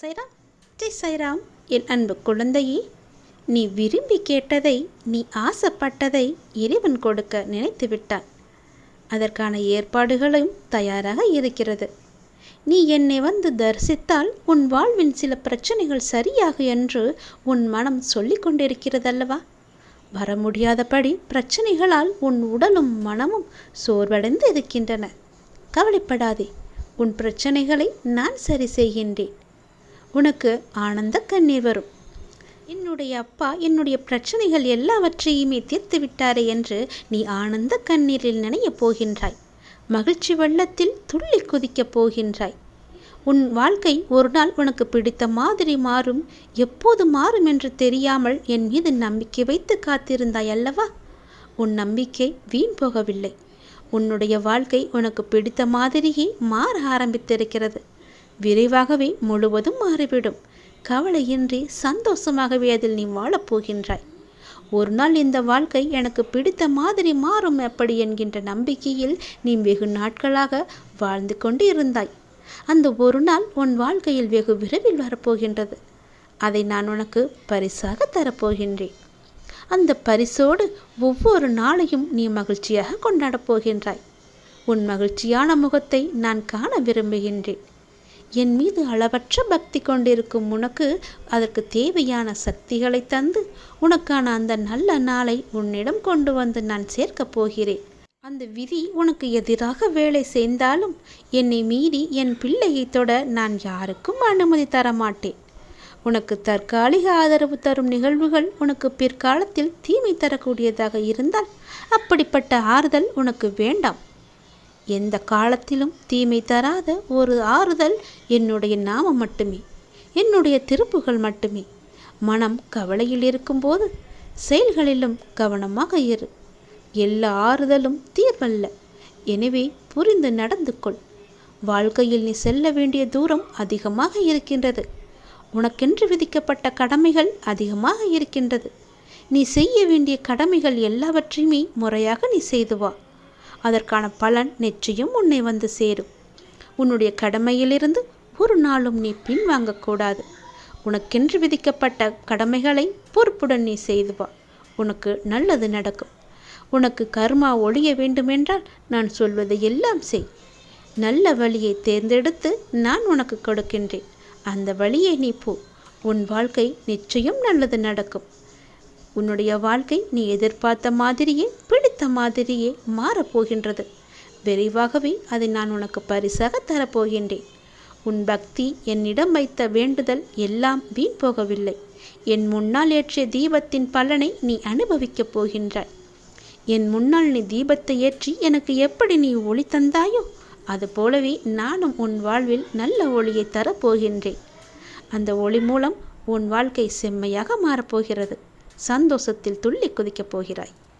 சைராம் ஜெய் சைராம் என் அன்பு குழந்தையே நீ விரும்பி கேட்டதை நீ ஆசைப்பட்டதை இறைவன் கொடுக்க நினைத்து விட்டான். அதற்கான ஏற்பாடுகளும் தயாராக இருக்கிறது. நீ என்னை வந்து தரிசித்தால் உன் வாழ்வின் சில பிரச்சனைகள் சரியாக என்று உன் மனம் சொல்லிக் கொண்டிருக்கிறதல்லவா? வர முடியாதபடி பிரச்சனைகளால் உன் உடலும் மனமும் சோர்வடைந்து இருக்கின்றன. கவலைப்படாதே உன் பிரச்சனைகளை நான் சரி செய்கின்றேன். உனக்கு ஆனந்த கண்ணீர் வரும். என்னுடைய அப்பா என்னுடைய பிரச்சனைகள் எல்லாவற்றையுமே தீர்த்து விட்டாரே என்று நீ ஆனந்த கண்ணீரில் நினையப் போகின்றாய். மகிழ்ச்சி வெள்ளத்தில் துள்ளி குதிக்கப் போகின்றாய். உன் வாழ்க்கை ஒரு நாள் உனக்கு பிடித்த மாதிரி மாறும் எப்போது மாறும் என்று தெரியாமல் என் மீது நம்பிக்கை வைத்து காத்திருந்தாய் அல்லவா? உன் நம்பிக்கை வீண் போகவில்லை. உன்னுடைய வாழ்க்கை உனக்கு பிடித்த மாதிரியே மாற ஆரம்பித்திருக்கிறது. விரைவாகவே முழுவதும் மாறிவிடும். கவலையின்றி சந்தோஷமாகவே அதில் நீ வாழப்போகின்றாய் ஒரு நாள் இந்த வாழ்க்கை எனக்கு பிடித்த மாதிரி மாறும் எப்படி என்கின்ற நம்பிக்கையில் நீ வெகு நாட்களாக வாழ்ந்து கொண்டு இருந்தாய். அந்த ஒரு நாள் உன் வாழ்க்கையில் வெகு விரைவில் வரப்போகின்றது. அதை நான் உனக்கு பரிசாக தரப்போகின்றேன். அந்த பரிசோடு ஒவ்வொரு நாளையும் நீ மகிழ்ச்சியாக கொண்டாடப் போகின்றாய். உன் மகிழ்ச்சியான முகத்தை நான் காண விரும்புகின்றேன். என் மீது அளவற்ற பக்தி கொண்டிருக்கும் உனக்கு அதற்கு தேவையான சக்திகளை தந்து உனக்கான அந்த நல்ல நாளை உன்னிடம் கொண்டு வந்து நான் சேர்க்கப் போகிறேன். அந்த விதி உனக்கு எதிராக வேலை செய்தாலும் என்னை மீறி என் பிள்ளையை தொட நான் யாருக்கும் அனுமதி தர மாட்டேன் உனக்கு தற்காலிக ஆதரவு தரும் நிகழ்வுகள் உனக்கு பிற்காலத்தில் தீமை தரக்கூடியதாக இருந்தால் அப்படிப்பட்ட ஆறுதல் உனக்கு வேண்டாம். எந்த காலத்திலும் தீமை தராத ஒரு ஆறுதல் என்னுடைய நாமம் மட்டுமே என்னுடைய திருப்புகள் மட்டுமே. மனம் கவலையில் இருக்கும்போது செயல்களிலும் கவனமாக இரு. எல்லா ஆறுதலும் தீர்வல்ல. எனவே புரிந்து நடந்து கொள். வாழ்க்கையில் நீ செல்ல வேண்டிய தூரம் அதிகமாக இருக்கின்றது. உனக்கென்று விதிக்கப்பட்ட கடமைகள் அதிகமாக இருக்கின்றது. நீ செய்ய வேண்டிய கடமைகள் எல்லாவற்றையுமே முறையாக நீ செய்து வா. அதற்கான பலன் நிச்சயம் உன்னை வந்து சேரும். உன்னுடைய கடமையிலிருந்து ஒரு நாளும் நீ பின்வாங்கக்கூடாது. உனக்கென்று விதிக்கப்பட்ட கடமைகளை பொறுப்புடன் நீ செய்து வா. உனக்கு நல்லது நடக்கும். உனக்கு கர்மா ஒழிய வேண்டுமென்றால் நான் சொல்வதை எல்லாம் செய். நல்ல வழியை தேர்ந்தெடுத்து நான் உனக்கு கொடுக்கின்றேன். அந்த வழியை நீ போ. உன் வாழ்க்கை நிச்சயம் நல்லது நடக்கும். உன்னுடைய வாழ்க்கை நீ எதிர்பார்த்த மாதிரியே பிடித்த மாதிரியே மாறப்போகின்றது. விரைவாகவே அதை நான் உனக்கு பரிசாக தரப்போகின்றேன். உன் பக்தி என்னிடம் வைத்த வேண்டுதல் எல்லாம் வீண் போகவில்லை. என் முன்னால் ஏற்றிய தீபத்தின் பலனை நீ அனுபவிக்கப் போகின்றாய். என் முன்னால் நீ தீபத்தை ஏற்றி எனக்கு எப்படி நீ ஒளி தந்தாயோ அதுபோலவே நானும் உன் வாழ்வில் நல்ல ஒளியை தரப்போகின்றேன். அந்த ஒளி மூலம் உன் வாழ்க்கை செம்மையாக மாறப்போகிறது. சந்தோஷத்தில் துள்ளி குதிக்கப் போகிறாய்.